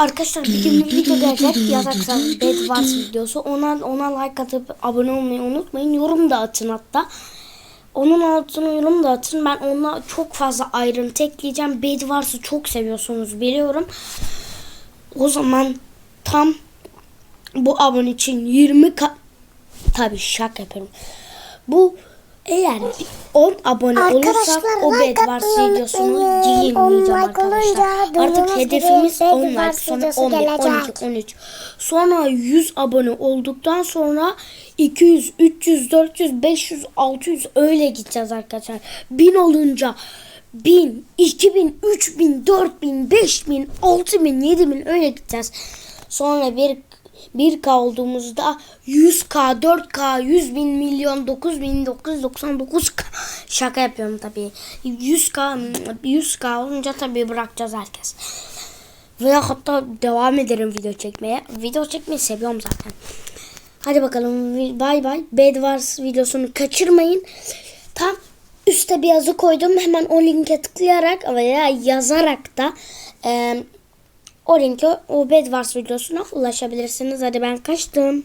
Arkadaşlar bir gün bir video gelecek yazarsanız Bed Wars videosu. Ona, ona like atıp abone olmayı unutmayın. Yorum da atın hatta. Onun altına yorum da atın. Ben ona çok fazla ayrıntı ekleyeceğim. Bed Wars'ı çok seviyorsunuz biliyorum. O zaman tam bu abone için 20 ka Tabii şaka yapıyorum. Bu eğer bir 10 abone olursak o like Bed Wars atmayı videosunu unutmayın. giyinmeyeceğim 10 like arkadaşlar. Artık hedefimiz gibi Bed 10 like sonra videosu 11, gelecek. 12, 13. Sonra 100 abone olduktan sonra 200, 300, 400, 500, 600 öyle gideceğiz arkadaşlar. 1000 olunca 1000, 2000, 3000, 4000, 5000, 6000, 7000 öyle gideceğiz. Sonra bir 1K olduğumuzda 100K, 4K, 100 bin milyon, 9999K şaka yapıyorum tabii. 100K, 100K olunca tabii bırakacağız herkes. Ve hatta devam ederim video çekmeye. Video çekmeyi seviyorum zaten. Hadi bakalım bay bay. Bed Wars videosunu kaçırmayın. Tam üstte bir yazı koydum. Hemen o linke tıklayarak veya yazarak da eee o linke o Bed Wars videosuna ulaşabilirsiniz. Hadi ben kaçtım.